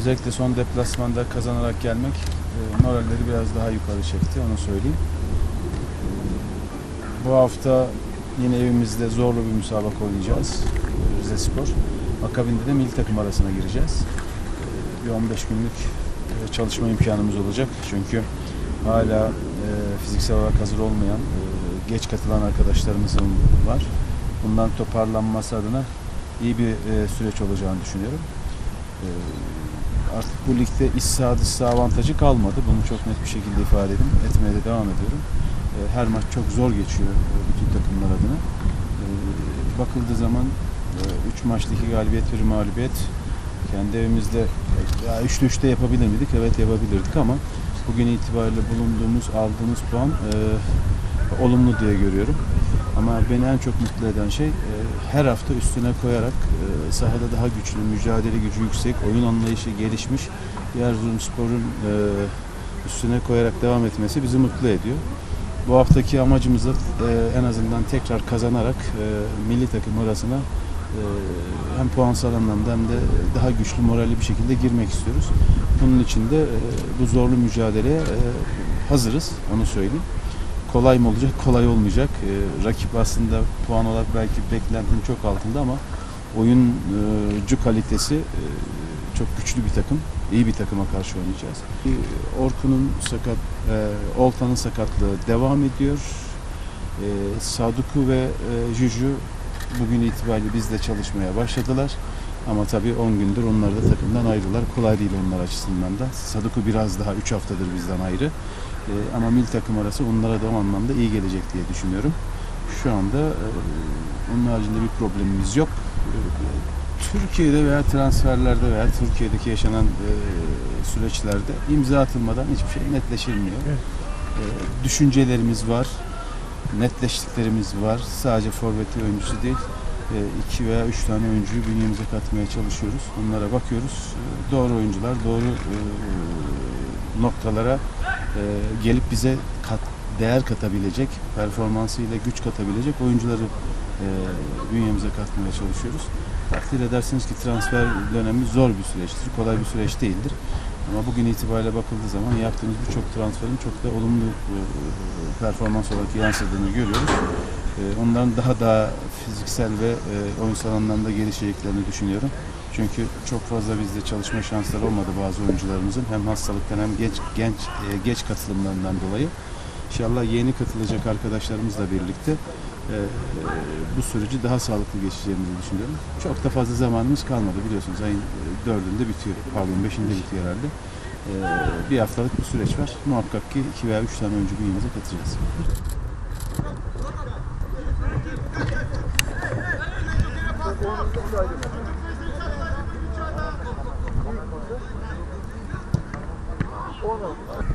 Özellikle son deplasmanda kazanarak gelmek e, moralleri biraz daha yukarı çekti onu söyleyeyim. Bu hafta yine evimizde zorlu bir müsabaka oynayacağız. Rize Spor. Akabinde de milli takım arasına gireceğiz. E, Bir 15 günlük e, çalışma imkanımız olacak. Çünkü hala e, fiziksel olarak hazır olmayan, e, geç katılan arkadaşlarımızın var. Bundan toparlanması adına iyi bir e, süreç olacağını düşünüyorum. E, artık bu ligde iç saha avantajı kalmadı. Bunu çok net bir şekilde ifade edin. Etmeye de devam ediyorum. E, Her maç çok zor geçiyor e, bütün takımlar adına. E, Bakıldığı zaman 3 maçta 2 galibiyet bir mağlubiyet. Kendi evimizde e, ya 3'te 3'te yapabilir miydik? Evet yapabilirdik ama bugün itibariyle bulunduğumuz, aldığımız puan e, olumlu diye görüyorum. Ama beni en çok mutlu eden şey e, her hafta üstüne koyarak e, sahada daha güçlü, mücadele gücü yüksek, oyun anlayışı gelişmiş bir Erzurumspor'un e, üstüne koyarak devam etmesi bizi mutlu ediyor. Bu haftaki amacımız da e, en azından tekrar kazanarak e, milli takım arasına e, hem puansal anlamda hem de daha güçlü moralli bir şekilde girmek istiyoruz. Bunun için de e, bu zorlu mücadeleye e, hazırız, onu söyleyeyim kolay mı olacak? Kolay olmayacak. Ee, rakip aslında puan olarak belki beklentinin çok altında ama oyuncu kalitesi e, çok güçlü bir takım. iyi bir takıma karşı oynayacağız. Ee, Orkun'un sakat, e, Oltan'ın sakatlığı devam ediyor. Ee, Saduku ve e, Juju bugün itibariyle bizle çalışmaya başladılar. Ama tabii 10 gündür onlar da takımdan ayrılar. Kolay değil onlar açısından da. Saduku biraz daha 3 haftadır bizden ayrı. Ee, ama mil takım arası onlara da o anlamda iyi gelecek diye düşünüyorum. Şu anda e, onun haricinde bir problemimiz yok. Ee, Türkiye'de veya transferlerde veya Türkiye'deki yaşanan e, süreçlerde imza atılmadan hiçbir şey netleşilmiyor. Ee, düşüncelerimiz var, netleştiklerimiz var. Sadece forvetli oyuncusu değil, e, iki veya üç tane oyuncuyu bünyemize katmaya çalışıyoruz. Onlara bakıyoruz. Doğru oyuncular, doğru noktalara e, gelip bize kat, değer katabilecek, performansıyla güç katabilecek oyuncuları e, bünyemize katmaya çalışıyoruz. Takdir edersiniz ki transfer dönemi zor bir süreçtir, kolay bir süreç değildir. Ama bugün itibariyle bakıldığı zaman yaptığımız birçok transferin çok da olumlu e, performans olarak yansıdığını görüyoruz. E, onların daha daha fiziksel ve e, oyunsal anlamda gelişeceklerini düşünüyorum. Çünkü çok fazla bizde çalışma şansları olmadı bazı oyuncularımızın hem hastalıktan hem genç genç e, geç katılımlarından dolayı. İnşallah yeni katılacak arkadaşlarımızla birlikte e, bu süreci daha sağlıklı geçeceğimizi düşünüyorum. Çok da fazla zamanımız kalmadı biliyorsunuz. Ayın e, dördünde bitiyor, pardon beşinde bitiyor herhalde. E, bir haftalık bir süreç var. Muhakkak ki iki veya üç tane oyuncu bünyemize katacağız. Yunus abi todo.